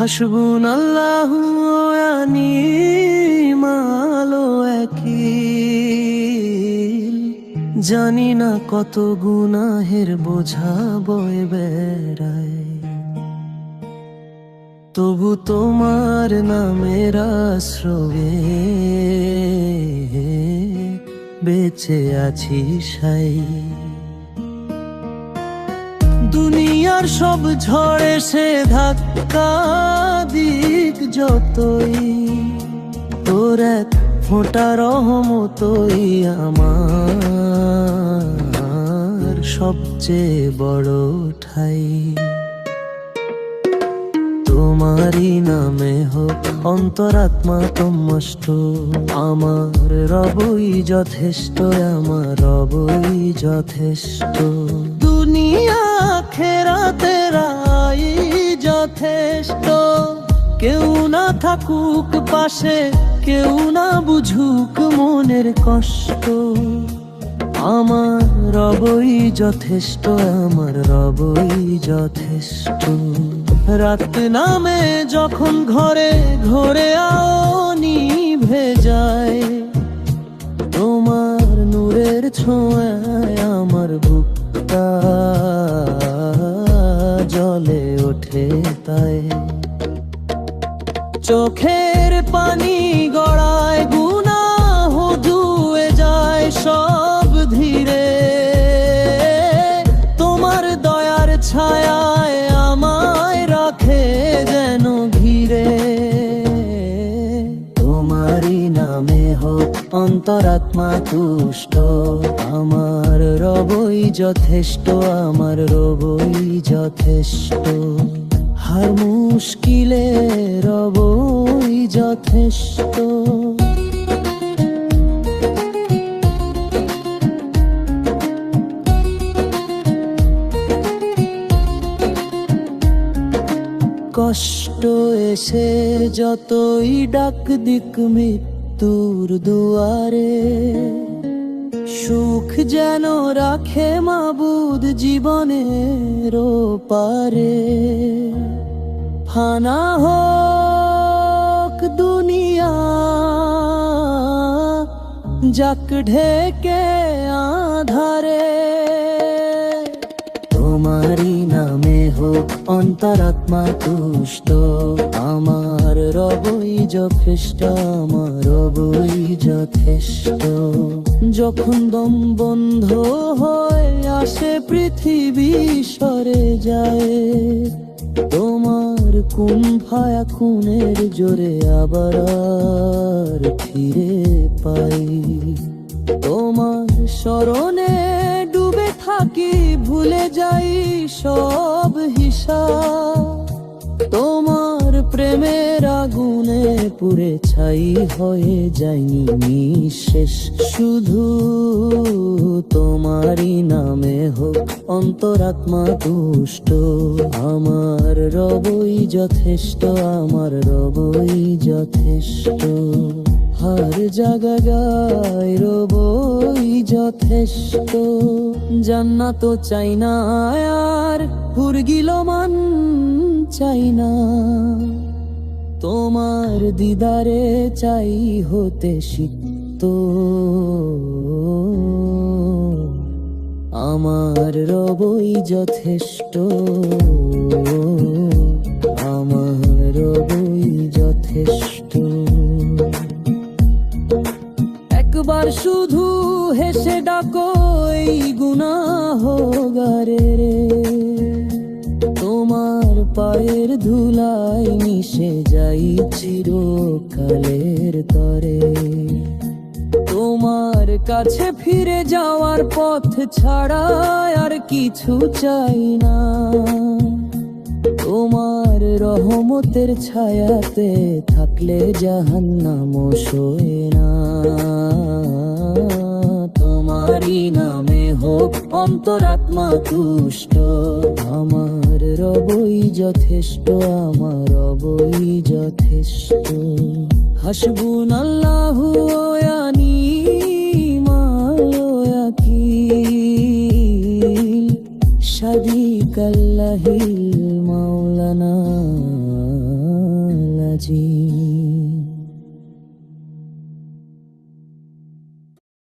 হাসবুন আল্লাহ আনি মালো একই জানি না কত গুনাহের বোঝা বয়ে বেড়ায়। তবু তোমার নামের আশ্রয়ে বেঁচে আছি সাই। দুনিয়ার সব ঝড়ে সে ধাক্কা দিক যতই। তোর এক ফোঁটা রহমতই আমার সবচেয়ে বড় ঠাই। তোমারই নামে হোক অন্তরাত্মা তোমাষ্ট আমার রবই যথেষ্ট, আমার রবই যথেষ্ট। দুনিয়া খেরাতে রাই যথেষ্ট। কেউ না থাকুক পাশে, কেউ না বুঝুক মনের কষ্ট। আমার রবই যথেষ্ট, আমার রবই যথেষ্ট। রাত নামে যখন ঘরে ঘরে আওনি ভেজায়। তোমার নূরের ছোঁয়ায় জলে ওঠে তাই। চোখের পানি গড়ায় অন্তরাত্মা তুষ্ট, আমার রবই যথেষ্ট, আমার রবই যথেষ্ট। হার মুশকিলে রবই যথেষ্ট। কষ্ট এসে যতই ডাক দিক মৃত্যুর দুয়ারে, সুখ যেন রাখে মাবুদ জীবনের পারে ফানা হোক দুনিয়া, যাক ঢেকে আধারে। তোমারই নামে হোক অন্তরাত্মা তুষ্ট আমার। রবই যথেষ্ট, আমার রবই যথেষ্ট। যখন দম বন্ধ হয়, আসে পৃথিবী সরে যায়। তোমার কোন ভায়া জোরে আবার ফিরে পাই। তোমার স্মরণে ডুবে থাকি, ভুলে যাই সব হিসাব। পুড়ে ছাই হয়ে যায়নি নিঃশেষ। শুধু তোমারই নামে হোক অন্তরাত্মা দুষ্ট আমার রবই যথেষ্ট, আমার রবই যথেষ্ট। হার জাগা গায় রবই যথেষ্ট। জান্নাত চাই না, আর হুরগিল মান চাই না। তোমার দিদারে চাই হতে সিক্ত আমার রবই যথেষ্ট, আমার রবই যথেষ্ট। একবার শুধু হেসে ডাকই এই হোগারে রে তোমার পায়ের ধুলাই মিশে যাই চিরকালের তরে। তোমার কাছে ফিরে যাওয়ার পথ ছাড়া আর কিছু চাই না। তোমার রহমতের ছায়াতে থাকলে জাহান্নাম সয়ে না। তোমারই নামে হোক অন্তরাত্মা তুষ্ট আমার। রবই যথেষ্ট আমার রবই যথেষ্ট। হাসবুন আল্লাহ আনি শাদি কাল্লাহিল মাওলানা রাজি